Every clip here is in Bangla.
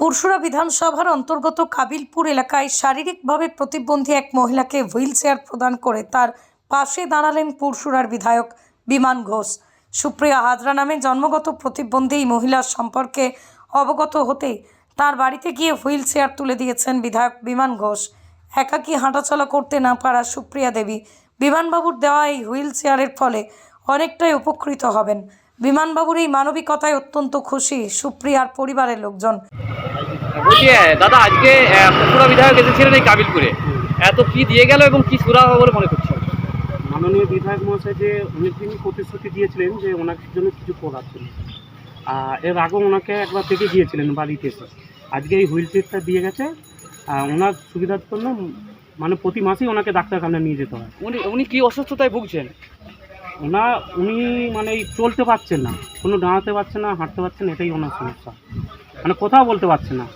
পুরসুরা বিধানসভার অন্তর্গত কাবিলপুর এলাকায় শারীরিকভাবে প্রতিবন্ধী এক মহিলাকে হুইল চেয়ার প্রদান করে তার পাশে দাঁড়ালেন পুরসুরার বিধায়ক বিমান ঘোষ। সুপ্রিয়া হাজরা নামে জন্মগত প্রতিবন্ধী এই মহিলার সম্পর্কে অবগত হতেই তার বাড়িতে গিয়ে হুইল চেয়ার তুলে দিয়েছেন বিধায়ক বিমান ঘোষ। একাকী হাঁটাচলা করতে না পারা সুপ্রিয়া দেবী বিমানবাবুর দেওয়া এই হুইল চেয়ারের ফলে অনেকটাই উপকৃত হবেন। বিমানবাবুর এই মানবিকতায় অত্যন্ত খুশি সুপ্রিয়ার পরিবারের লোকজন। বলছি দাদা আজকে ত্রিপুরা বিধায়ক এসেছিলেন এই কাবিলপুরে। এত কি দিয়ে গেল এবং কি সুরা হবে বলে মনে করছেন? মাননীয় বিধায়ক মহাশয় যে অনেকদিনই প্রতিশ্রুতি দিয়েছিলেন যে ওনার জন্য কিছু করাচ্ছেন আর এর আগেও ওনাকে একবার দেখে গিয়েছিলেন বাড়িতে এসে। আজকে এই হুইল চেয়ারটা দিয়ে গেছে। আর ওনার সুবিধার জন্য মানে প্রতি মাসেই ওনাকে ডাক্তারখানা নিয়ে যেতে হয়। উনি উনি কি অসুস্থতায় ভুগছেন? ওনা উনি মানে চলতে পারছেন না। কোনো দাঁড়াতে পারছে না হাঁটতে পারছেন এটাই ওনার সমস্যা। মানে কোথাও বলতে পারছে না।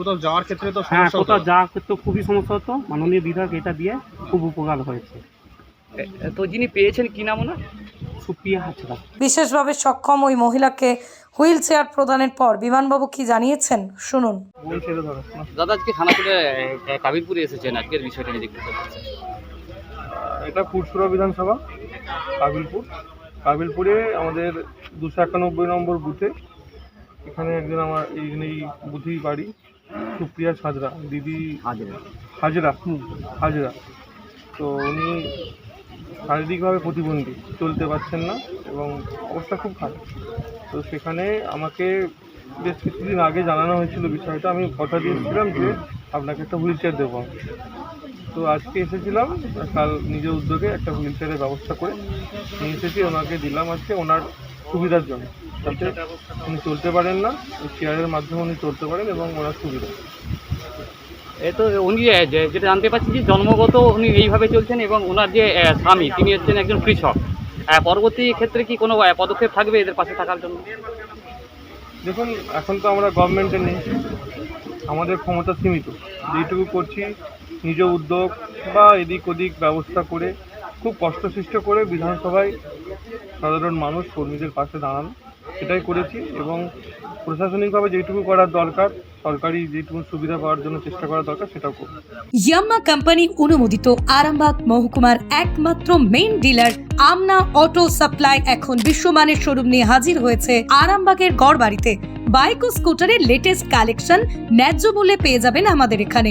কোথাও যাওয়ার ক্ষেত্রে তো হ্যাঁ সমস্যা কোথাও যা ক্ষেত্রে খুবই সমস্যা হতো। মাননীয় বিধায়ক এটা দিয়ে খুব উপকার হয়েছে। তো যিনি পেয়েছেন কি নাম ওনার? সুপ্রিয়া হাজরা। বিশেষভাবে সক্ষম ওই মহিলাকে হুইল চেয়ার প্রদানের পর বিমানবাবু কি জানিয়েছেন? শুনুন। দাদা আজকে খানাপুরে আহ, কাবিলপুরে এসেছেন। আজকের বিষয়টা নিয়ে দেখতে এটা পুরসুরা বিধানসভা কাবিলপুর। কাবিলপুরে আমাদের দুশো একানব্বই নম্বর বুথে এখানে একজন আমার এই বুথেই বাড়ি সুপ্রিয়া সাজরা দিদি হাজরা হাজরা তো উনি শারীরিকভাবে প্রতিবন্ধী চলতে পারছেন না এবং অবস্থা খুব খারাপ। তো সেখানে আমাকে বেশ কিছুদিন আগে জানানো হয়েছিল বিষয়টা আমি কথা দিয়েছিলাম যে আপনাকে একটা হুইল চেয়ার দেবো। তো আজকে এসেছিলাম কাল নিজের উদ্যোগে একটা হুইল চেয়ারের ব্যবস্থা করে নিয়ে এসেছি ওনাকে দিলাম আজকে ওনার সুবিধার জন্য। যাতে উনি চলতে পারেন না চেয়ারের মাধ্যমে উনি চলতে পারেন এবং ওনার সুবিধা এ তো উনি যে- যেটা জানতে পারছি যে জন্মগত উনি এইভাবে চলছেন এবং ওনার যে স্বামী তিনি হচ্ছেন একজন কৃষক। পরবর্তী ক্ষেত্রে কি কোনো পদক্ষেপ থাকবে এদের পাশে থাকার জন্য? দেখুন এখন তো আমরা গভর্নমেন্টে নেই। আমাদের ক্ষমতা সীমিত। যেটুকু করছি নিজ উদ্যোগ বা এদিক ওদিক ব্যবস্থা করে খুব কষ্টসৃষ্ট করে বিধানসভায় সাধারণ মানুষ, কর্মীদের পাশে দাঁড়ানো। সেটাই করেছি এবং প্রশাসনিকভাবে যেটুকু করার দরকার, সরকারি যেটুকু সুবিধা পাওয়ার জন্য চেষ্টা করা দরকার, সেটাও করব। ইয়াম্মা কোম্পানি অনুমোদিত আরামবাগ মহকুমার একমাত্র main dealer Amna auto supply এখন বিশ্বমানের শোরুম নিয়ে হাজির হয়েছে আরামবাগের গড়বাড়িতে। বাইক ও স্কুটারের লেটেস্ট কালেকশন ন্যায্য মূল্যে পেয়ে যাবেন আমাদের এখানে।